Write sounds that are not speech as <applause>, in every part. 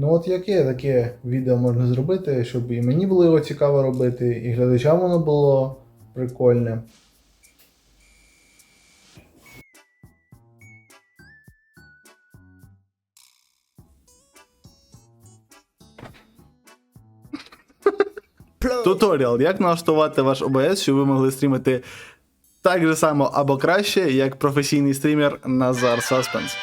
Ну от яке таке відео можна зробити, щоб і мені було його цікаво робити, і глядачам воно було прикольне. <laughs> Туторіал, як налаштувати ваш OBS, щоб ви могли стрімити так же само або краще, як професійний стрімер Назар Саспенс.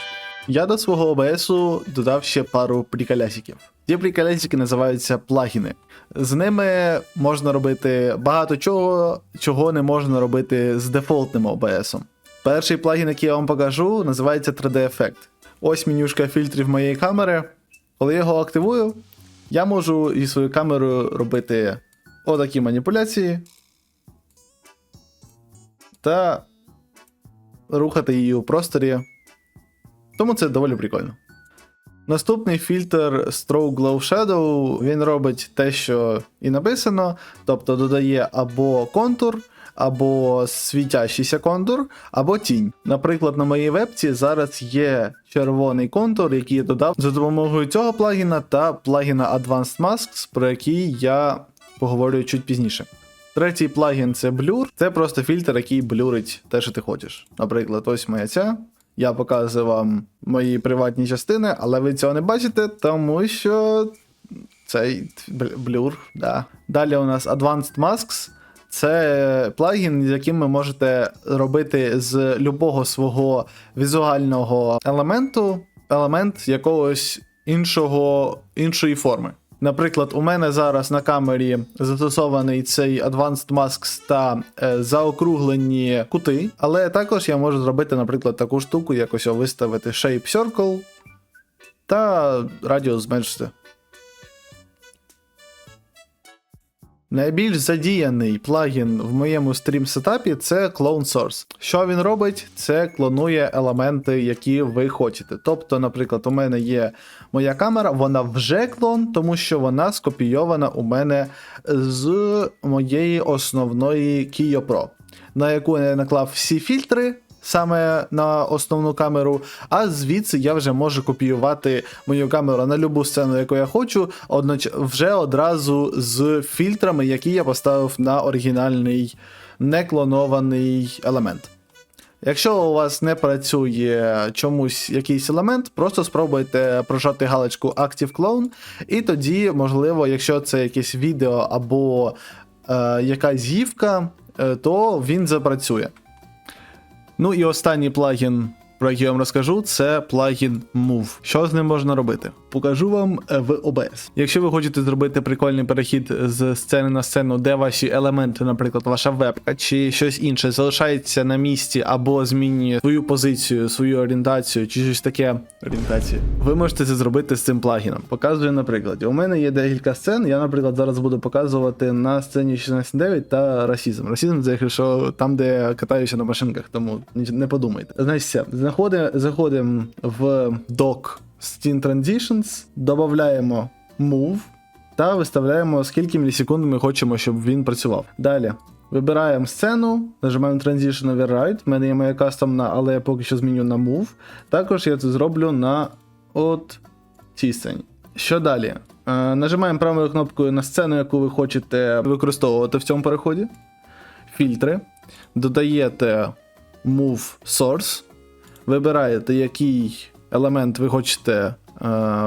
Я до свого OBS додав ще пару приколясиків. Ці приколясики називаються плагіни. З ними можна робити багато чого, чого не можна робити з дефолтним OBS. Перший плагін, який я вам покажу, називається 3D-ефект. Ось менюшка фільтрів моєї камери. Коли я його активую, я можу зі своєю камерою робити отакі маніпуляції та рухати її у просторі. Тому це доволі прикольно. Наступний фільтр Stroke Glow Shadow, він робить те, що і написано, тобто додає або контур, або світящийся контур, або тінь. Наприклад, на моїй вебці зараз є червоний контур, який я додав за допомогою цього плагіна та плагіна Advanced Masks, про який я поговорю чуть пізніше. Третій плагін це Blur. Це просто фільтр, який блюрить те, що ти хочеш. Наприклад, ось моя ця. Я показую вам мої приватні частини, але ви цього не бачите, тому що цей блюр. Да. Далі у нас Advanced Masks. Це плагін, з яким ви можете робити з любого свого візуального елементу елемент якогось іншого, іншої форми. Наприклад, у мене зараз на камері застосований цей Advanced Masks та е, заокруглені кути, але також я можу зробити, наприклад, таку штуку, якось виставити Shape Circle та радіус зменшити. Найбільш задіяний плагін в моєму стрім сетапі це Clone Source. Що він робить? Це клонує елементи, які ви хочете. Тобто, наприклад, у мене є моя камера, вона вже клон, тому що вона скопійована у мене з моєї основної Kio Pro, на яку я наклав всі фільтри. Саме на основну камеру, а звідси я вже можу копіювати мою камеру на любу сцену, яку я хочу, одноч... вже одразу з фільтрами, які я поставив на оригінальний неклонований елемент. Якщо у вас не працює чомусь якийсь елемент, просто спробуйте прожати галочку Active Clone, і тоді, можливо, якщо це якесь відео або е, якась гівка, е, то він запрацює. Ну і останній плагін, про який я вам розкажу, це плагін Move. Що з ним можна робити? Покажу вам е, в OBS. Якщо ви хочете зробити прикольний перехід з сцени на сцену, де ваші елементи, наприклад, ваша вебка чи щось інше, залишається на місці або змінює свою позицію, свою орієнтацію, чи щось таке орієнтацію, ви можете це зробити з цим плагіном. Показую на прикладі. У мене є декілька сцен. Я, наприклад, зараз буду показувати на сцені 16.9 та расізм. Расізм це якщо там, де я катаюся на машинках, тому не подумайте. Значить, все. Заходимо, заходимо в док Scene Transitions, додаємо Move та виставляємо, скільки мілісекунд ми хочемо, щоб він працював. Далі. Вибираємо сцену, нажимаємо Transition Override. У мене є моя кастомна, але я поки що зміню на Move. Також я це зроблю на от цій сцені. Що далі? Е, нажимаємо правою кнопкою на сцену, яку ви хочете використовувати в цьому переході. Фільтри. Додаєте Move Source. Вибираєте, який елемент ви хочете е,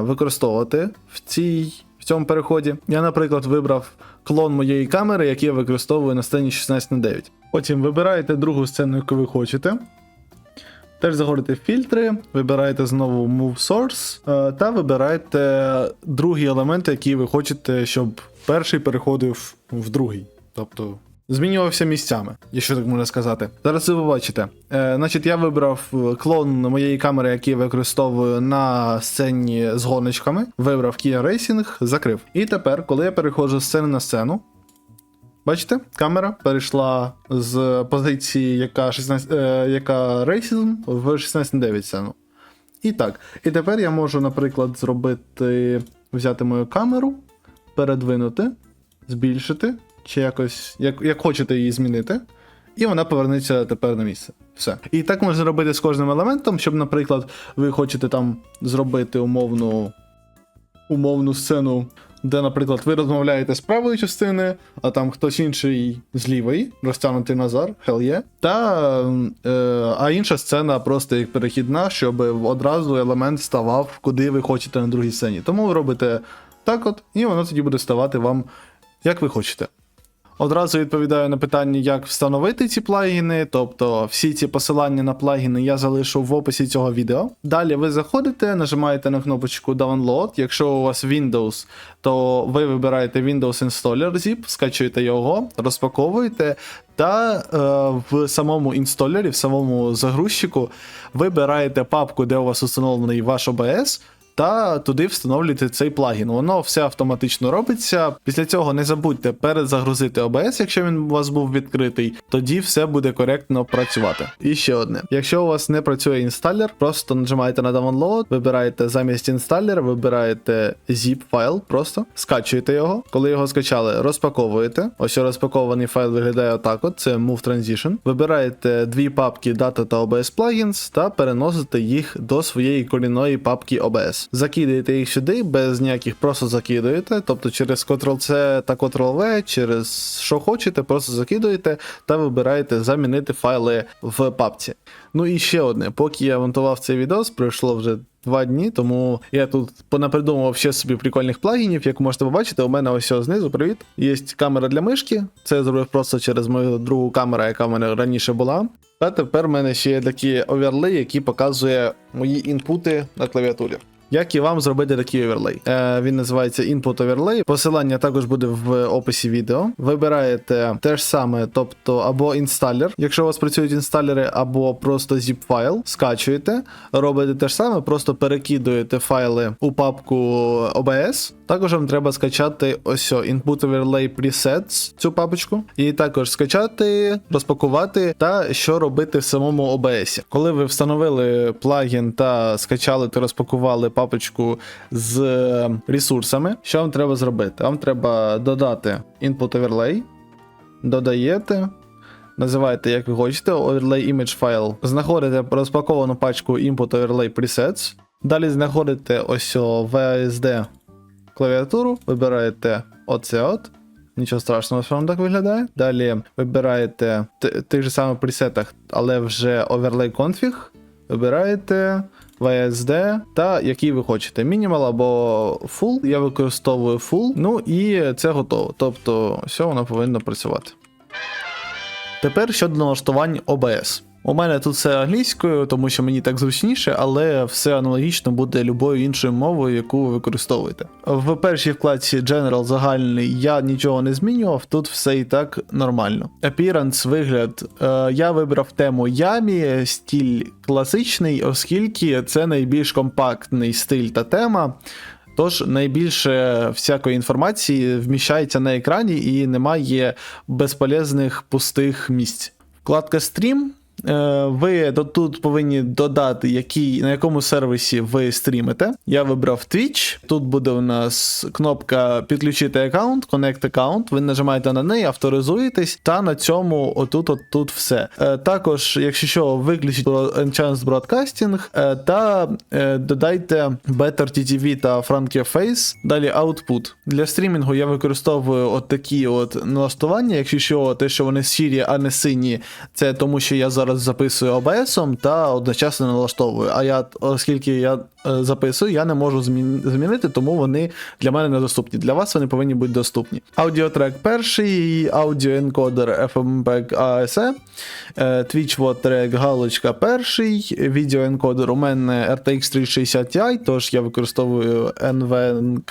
використовувати в, цій, в цьому переході. Я, наприклад, вибрав клон моєї камери, який я використовую на сцені 16 на 9. Потім вибираєте другу сцену, яку ви хочете. Теж заходите в фільтри, вибираєте знову Move Source е, та вибираєте другий елемент, який ви хочете, щоб перший переходив в другий. Тобто змінювався місцями, якщо так можна сказати. Зараз ви побачите. Е, значить, я вибрав е, клон моєї камери, який використовую на сцені з гоночками. Вибрав Kia Racing, закрив. І тепер, коли я переходжу з сцени на сцену, Бачите, камера перейшла з позиції, яка 16, е, яка рейсізм в 16.9 сцену. І так. І тепер я можу, наприклад, зробити, взяти мою камеру, передвинути, збільшити, чи якось, як, як хочете її змінити. І вона повернеться тепер на місце. Все. І так можна робити з кожним елементом, щоб, наприклад, ви хочете там зробити умовну умовну сцену, де, наприклад, ви розмовляєте з правої частини, а там хтось інший з лівої, розтягнутий Назар, hell yeah. Та е, а інша сцена просто як перехідна, щоб одразу елемент ставав, куди ви хочете на другій сцені. Тому ви робите так от, і воно тоді буде ставати вам, як ви хочете. Одразу відповідаю на питання, як встановити ці плагіни. Тобто всі ці посилання на плагіни я залишу в описі цього відео. Далі ви заходите, нажимаєте на кнопочку Download. Якщо у вас Windows, то ви вибираєте Windows Installer Zip, скачуєте його, розпаковуєте. Та е, в самому інсталері, в самому загрузчику, вибираєте папку, де у вас установлений ваш OBS, та туди встановлюєте цей плагін. Воно все автоматично робиться. Після цього не забудьте перезагрузити OBS, якщо він у вас був відкритий, тоді все буде коректно працювати. І ще одне: якщо у вас не працює інсталер, просто нажимаєте на download, вибираєте замість інсталера, вибираєте zip файл, просто скачуєте його. Коли його скачали, розпаковуєте. Ось розпакований файл виглядає отак: от це Move Transition. Вибираєте дві папки Data та OBS Plugins та переносите їх до своєї корінної папки OBS. Закидаєте їх сюди без ніяких, просто закидуєте, тобто через Ctrl-C та Ctrl-V, через що хочете, просто закидуєте та вибираєте замінити файли в папці. Ну і ще одне, поки я монтував цей відос, пройшло вже. Два дні, тому я тут понапридумував ще собі прикольних плагінів. Як можете побачити, у мене ось знизу, привіт. Є камера для мишки. Це я зробив просто через мою другу камеру, яка в мене раніше була. А тепер в мене ще є такі оверлей, які показує мої інпути на клавіатурі. Як і вам зробити такий оверлей? Е, він називається Input Overlay. Посилання також буде в описі відео. Вибираєте те ж саме, тобто або інсталер, якщо у вас працюють інсталери, або просто zip файл, скачуєте, робите те ж саме, просто перекидуєте файли у папку OBS. Також вам треба скачати ось Input Overlay Presets, цю папочку, і також скачати, розпакувати та що робити в самому OBS. Коли ви встановили плагін та скачали та розпакували папочку з е, ресурсами, що вам треба зробити? Вам треба додати Input Overlay, додаєте. Називаєте, як ви хочете, overlay image файл. Знаходите розпаковану пачку Input Overlay Presets. Далі знаходите ось VSD клавіатуру, вибираєте оце от. Нічого страшного, що вам так виглядає. Далі вибираєте тих же самих пресетах, але вже overlay config. Вибираєте VSD та який ви хочете. Мінімал або Full. Я використовую Full. Ну і це готово. Тобто, все воно повинно працювати. Тепер щодо налаштувань OBS. У мене тут все англійською, тому що мені так зручніше, але все аналогічно буде любою іншою мовою, яку ви використовуєте. В першій вкладці General загальний я нічого не змінював, тут все і так нормально. Appearance, вигляд. Е, я вибрав тему Ямі, стіль класичний, оскільки це найбільш компактний стиль та тема. Тож найбільше всякої інформації вміщається на екрані і немає безполезних пустих місць. Вкладка Стрім. Е, Ви тут повинні додати, який, на якому сервісі ви стрімите. Я вибрав Twitch. Тут буде у нас кнопка підключити аккаунт, Connect Account. Ви нажимаєте на неї, авторизуєтесь, та на цьому отут, отут все. Е, Також, якщо що, виключіть Enhanced Broadcasting е, та додайте Better TTV та Frankie Face. Далі Output. Для стрімінгу я використовую от такі от налаштування. Якщо що, те, що вони сірі, а не сині, це тому, що я зараз записую OBS та одночасно налаштовую. А я, оскільки я е, записую, я не можу змінити, тому вони для мене недоступні. Для вас вони повинні бути доступні. Аудіотрек перший, аудіоенкодер FMPEG ASE, е, Twitch Watt Track галочка перший, відеоенкодер у мене RTX 360 Ti, тож я використовую NVENC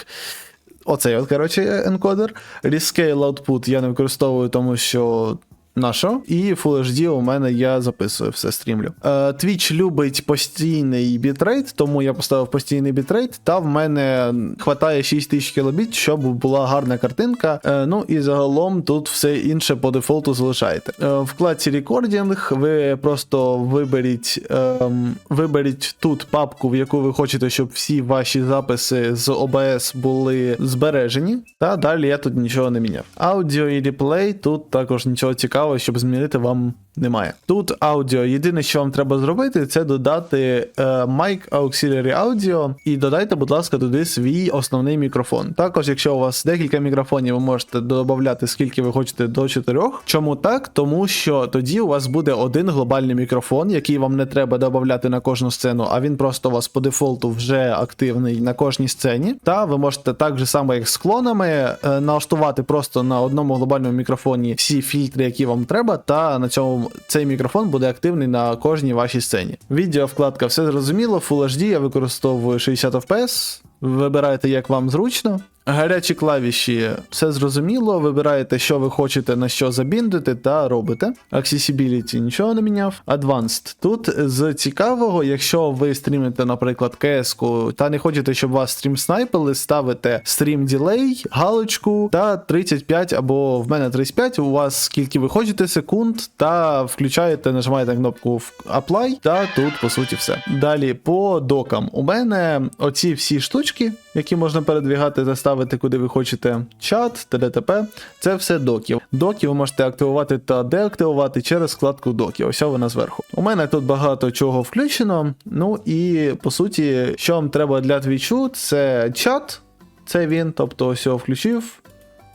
Оцей от, коротше, енкодер. Rescale Output я не використовую, тому що. Нашо? І Full HD у мене я записую, все стрімлю. Е, Twitch любить постійний бітрейт, тому я поставив постійний бітрейт, та в мене хватає 6000 кілобіт, щоб була гарна картинка. Е, ну і загалом тут все інше по дефолту залишаєте. Е, в вкладці Recording ви просто виберіть, ем, виберіть тут папку, в яку ви хочете, щоб всі ваші записи з OBS були збережені. Та далі я тут нічого не міняв. Аудіо і реплей тут також нічого цікавого, щоб змінити вам немає. Тут аудіо. Єдине, що вам треба зробити, це додати е, Mic Auxiliary Audio і додайте, будь ласка, туди свій основний мікрофон. Також, якщо у вас декілька мікрофонів, ви можете додати скільки ви хочете до чотирьох. Чому так? Тому що тоді у вас буде один глобальний мікрофон, який вам не треба додати на кожну сцену, а він просто у вас по дефолту вже активний на кожній сцені. Та ви можете так же само, як з клонами, е, налаштувати просто на одному глобальному мікрофоні всі фільтри, які вам треба, та на цьому цей мікрофон буде активний на кожній вашій сцені. Відео вкладка все зрозуміло, Full HD я використовую 60 FPS. Вибирайте, як вам зручно. Гарячі клавіші, все зрозуміло. Вибираєте, що ви хочете на що забіндити, та робите. Accessibility нічого не міняв. Advanced. Тут з цікавого, якщо ви стрімите, наприклад, CS та не хочете, щоб вас стрім снайпили, ставите стрім ділей, галочку та 35 або в мене 35, у вас скільки ви хочете секунд, та включаєте, нажимаєте кнопку Apply, та тут по суті все. Далі по докам. У мене оці всі штучки, які можна передвігати та ставити куди ви хочете. Чат, ТДТП, це все доки. Доки ви можете активувати та деактивувати через вкладку доки. Ось вона зверху. У мене тут багато чого включено. Ну і по суті, що вам треба для твічу, це чат. Це він, тобто ось його включив.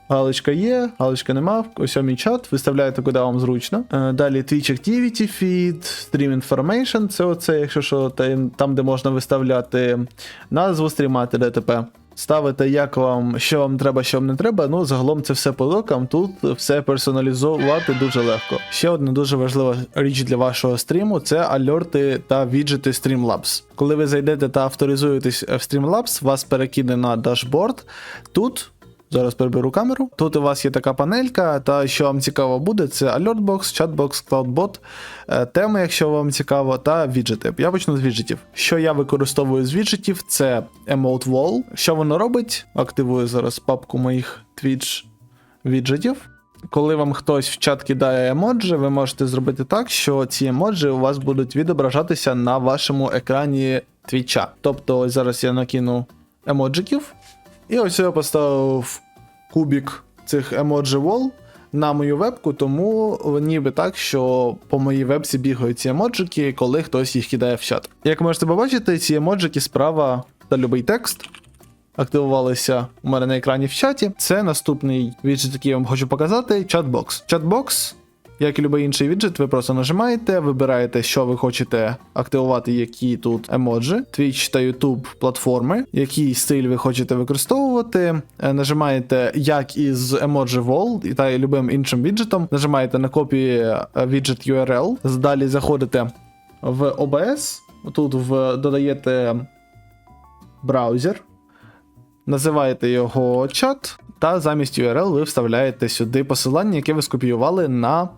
Галочка є, галочка нема, ось мій чат, виставляєте, куди вам зручно. Е, Далі Twitch Activity Feed, Stream Information, це оце, якщо що, там, де можна виставляти назву стріма, ТДТП. Ставите, як вам, що вам треба, що вам не треба. Ну, загалом це все по докам. Тут все персоналізувати дуже легко. Ще одна дуже важлива річ для вашого стріму це альорти та віджити Streamlabs. Коли ви зайдете та авторизуєтесь в Streamlabs, вас перекине на дашборд. Тут Зараз переберу камеру. Тут у вас є така панелька, та що вам цікаво буде, це Alertbox, Chatbox, CloudBot, е, теми, якщо вам цікаво, та віджити. Я почну з віджитів. Що я використовую з віджитів, це Emote Wall. Що воно робить? Активую зараз папку моїх Twitch віджитів. Коли вам хтось в чат кидає емоджі, ви можете зробити так, що ці емоджі у вас будуть відображатися на вашому екрані твіча. Тобто, ось зараз я накину емоджиків. І ось я поставив кубік цих емоджі wall на мою вебку, тому ніби так, що по моїй вебці бігають ці емоджики, коли хтось їх кидає в чат. Як можете побачити, ці емоджики справа та любий текст. Активувалися у мене на екрані в чаті. Це наступний віджит, який я вам хочу показати. Чатбокс. Чатбокс як і будь-який інший віджит, ви просто нажимаєте, вибираєте, що ви хочете активувати, які тут емоджі, Twitch та YouTube платформи, який стиль ви хочете використовувати. Е, Нажимаєте як із Emoji Wall та любим іншим віджитом. Нажимаєте на копію віджит URL. Далі заходите в OBS. Тут в, додаєте браузер. Називаєте його чат, та замість URL ви вставляєте сюди посилання, яке ви скопіювали на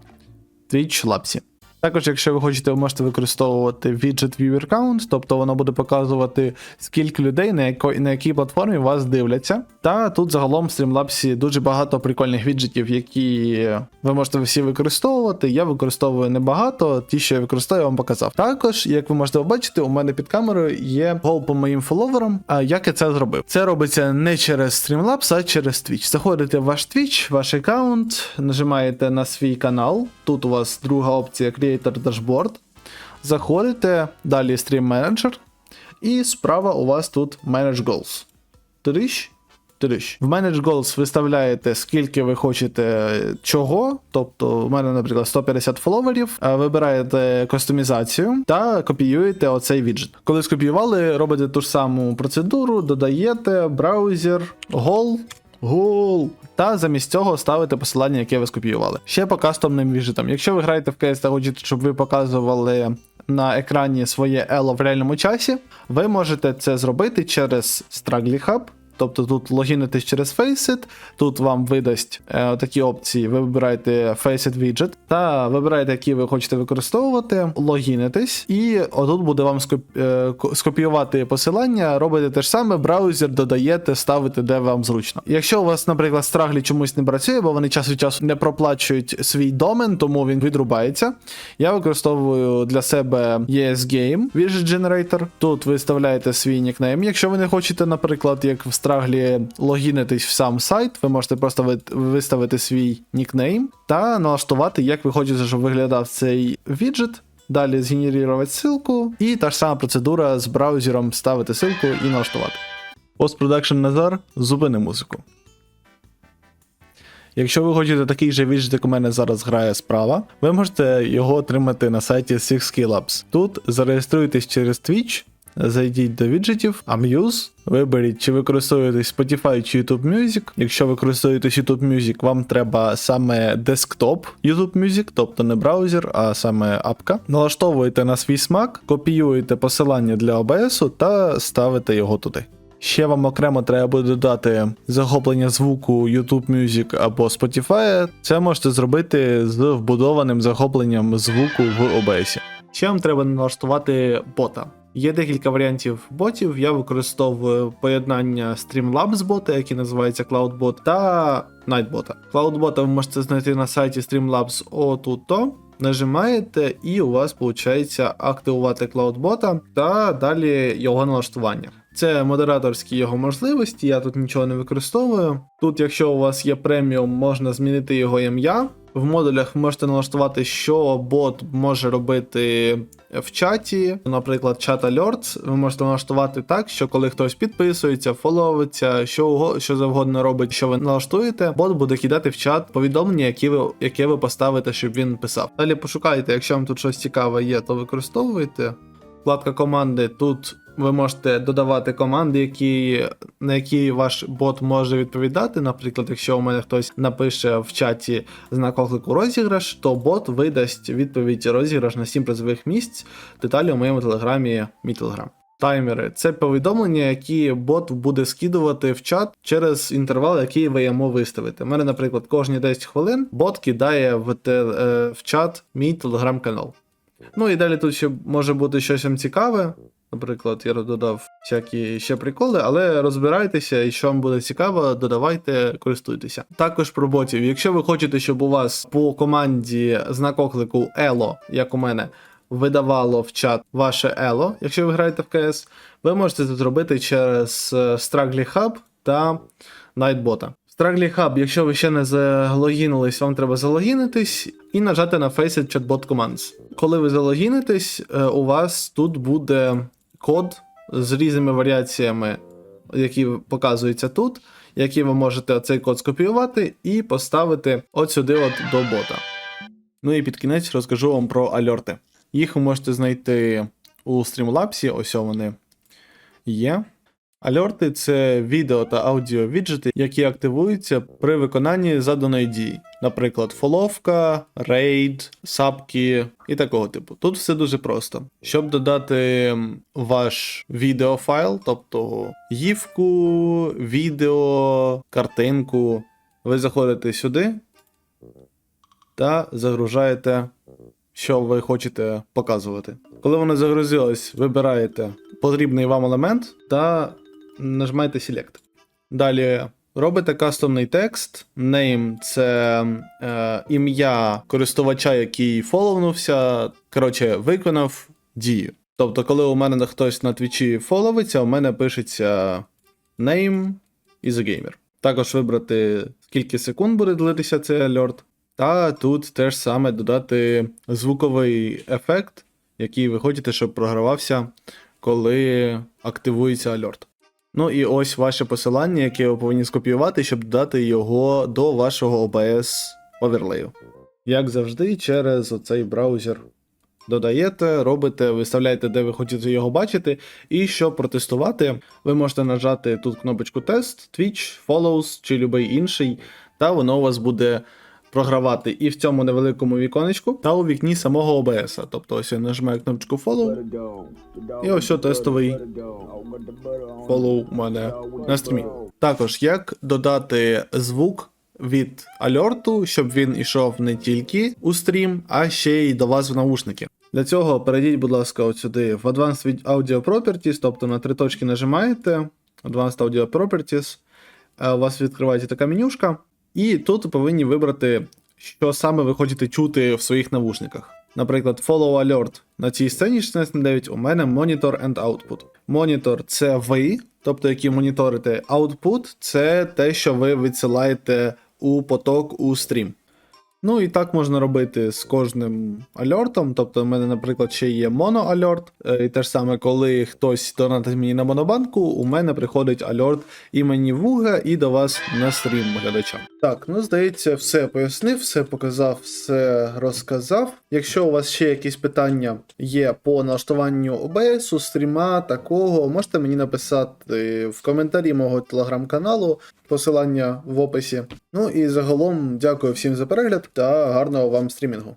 Twitch Labs. Також, якщо ви хочете, ви можете використовувати widget Viewer Count, тобто воно буде показувати, скільки людей на, яко, на якій платформі вас дивляться. Та тут загалом в Streamlabs дуже багато прикольних віджитів, які ви можете всі використовувати. Я використовую небагато, ті, що я використовую, я вам показав. Також, як ви можете побачити, у мене під камерою є гол по моїм фоловерам. А як я це зробив? Це робиться не через Streamlabs, а через Twitch. Заходите в ваш Twitch, ваш аккаунт, нажимаєте на свій канал. Тут у вас друга опція Creator Dashboard. Заходите, далі Stream Manager, і справа у вас тут Manage Goals. Трищ, трищ. В Manage Goals виставляєте, скільки ви хочете чого. Тобто, у мене, наприклад, 150 фоловерів. Вибираєте кастомізацію та копіюєте оцей віджит. Коли скопіювали, робите ту ж саму процедуру, додаєте браузер, гол. Гол. Та замість цього ставити посилання, яке ви скопіювали. Ще по кастомним віджитам. Якщо ви граєте в CS та хочете, щоб ви показували на екрані своє ело в реальному часі, ви можете це зробити через Struggly Hub. Тобто тут логінитесь через Faceit, тут вам видасть е, такі опції. Ви вибираєте Faceit Widget та вибираєте, які ви хочете використовувати, логінитесь, і отут буде вам скоп... е, скопіювати посилання, робите те ж саме, браузер додаєте, ставите, де вам зручно. Якщо у вас, наприклад, Struggly чомусь не працює, бо вони час від часу не проплачують свій домен, тому він відрубається. Я використовую для себе ES Game Widget Generator. Тут ви вставляєте свій нікнейм, якщо ви не хочете, наприклад, як в страглі логінитись в сам сайт, ви можете просто виставити свій нікнейм та налаштувати, як ви хочете, щоб виглядав цей віджит. Далі згенерувати ссылку, і та ж сама процедура з браузером ставити ссылку і налаштувати. Постпродакшн Назар, зупини музику. Якщо ви хочете такий же віджит, як у мене зараз грає справа, ви можете його отримати на сайті Six Labs. Тут зареєструйтесь через Twitch, зайдіть до віджитів, Amuse, виберіть, чи ви користуєтесь Spotify чи YouTube Music. Якщо ви користуєтесь YouTube Music, вам треба саме десктоп YouTube Music, тобто не браузер, а саме апка. Налаштовуєте на свій смак, копіюєте посилання для OBS та ставите його туди. Ще вам окремо треба буде додати захоплення звуку YouTube Music або Spotify. Це можете зробити з вбудованим захопленням звуку в OBS. Ще вам треба налаштувати бота. Є декілька варіантів ботів. Я використовую поєднання Streamlabs бота, який називається CloudBot, та Nightbot. CloudBot ви можете знайти на сайті Streamlabs отуто. Нажимаєте, і у вас виходить активувати CloudBot та далі його налаштування. Це модераторські його можливості, я тут нічого не використовую. Тут, якщо у вас є преміум, можна змінити його ім'я. В модулях ви можете налаштувати, що бот може робити в чаті. Наприклад, чат Alerts ви можете налаштувати так, що коли хтось підписується, фоловиться, що, що завгодно робить, що ви налаштуєте, бот буде кидати в чат повідомлення, які ви, яке ви поставите, щоб він писав. Далі пошукайте, якщо вам тут щось цікаве є, то використовуйте. Вкладка команди тут ви можете додавати команди, які, на які ваш бот може відповідати. Наприклад, якщо у мене хтось напише в чаті знак оклику розіграш, то бот видасть відповідь розіграш на 7 призових місць. Деталі у моєму телеграмі, мій телеграм. Таймери це повідомлення, які бот буде скидувати в чат через інтервал, який ви йому виставите. У мене, наприклад, кожні 10 хвилин бот кидає в, те, е, в чат мій телеграм-канал. Ну і далі тут ще може бути щось вам цікаве. Наприклад, я додав всякі ще приколи, але розбирайтеся, і що вам буде цікаво, додавайте, користуйтеся. Також про ботів. Якщо ви хочете, щоб у вас по команді знак оклику Elo, як у мене, видавало в чат ваше Elo, якщо ви граєте в CS, ви можете це зробити через е, Straggly Hub та Nightbot. Straggly Hub, якщо ви ще не залогінились, вам треба залогінитись і нажати на Faceit Chatbot Commands. Коли ви залогінитесь, е, у вас тут буде код з різними варіаціями, які показуються тут, які ви можете цей код скопіювати і поставити от сюди от до бота. Ну і під кінець розкажу вам про альорти. Їх ви можете знайти у Streamlabs, ось вони є. Альорти це відео та аудіо віджити, які активуються при виконанні заданої дії, наприклад, фоловка, рейд, сапки і такого типу. Тут все дуже просто. Щоб додати ваш відеофайл, тобто гівку, відео, картинку, ви заходите сюди та загружаєте, що ви хочете показувати. Коли воно загрузилось, вибираєте потрібний вам елемент та нажимаєте Select. Далі робите кастомний текст. Name це е, ім'я користувача, який фоловнувся. Коротше, виконав дію. Тобто, коли у мене хтось на твічі фоловиться, у мене пишеться name is a gamer. Також вибрати, скільки секунд буде длитися цей альорт. Та тут теж саме додати звуковий ефект, який ви хочете, щоб програвався, коли активується альорт. Ну і ось ваше посилання, яке ви повинні скопіювати, щоб додати його до вашого OBS оверлею. Як завжди, через оцей браузер додаєте, робите, виставляєте, де ви хочете його бачити. І щоб протестувати, ви можете нажати тут кнопочку тест, Twitch, Follows чи будь-який інший, та воно у вас буде програвати і в цьому невеликому віконечку, та у вікні самого OBS. Тобто ось я нажимаю кнопочку Follow, І ось тестовий follow у мене на стрімі. Також як додати звук від альорту, щоб він ішов не тільки у стрім, а ще й до вас в наушники. Для цього перейдіть, будь ласка, от сюди в Advanced Audio Properties, тобто на три точки нажимаєте Advanced Audio Properties, е, у вас відкривається така менюшка, і тут повинні вибрати, що саме ви хочете чути в своїх навушниках. Наприклад, Follow Alert на цій сцені 16 на 9 у мене Monitor and Output. Монітор це ви, тобто які моніторите. Output це те, що ви відсилаєте у поток у стрім. Ну і так можна робити з кожним альортом. Тобто, в мене, наприклад, ще є моноальорт. І те ж саме, коли хтось донатить мені на монобанку, у мене приходить альорт імені Вуга і до вас на стрім глядачам. Так, ну здається, все пояснив, все показав, все розказав. Якщо у вас ще якісь питання є по налаштуванню OBS, стріма такого, можете мені написати в коментарі мого телеграм-каналу, посилання в описі. Ну і загалом дякую всім за перегляд та гарного вам стрімінгу.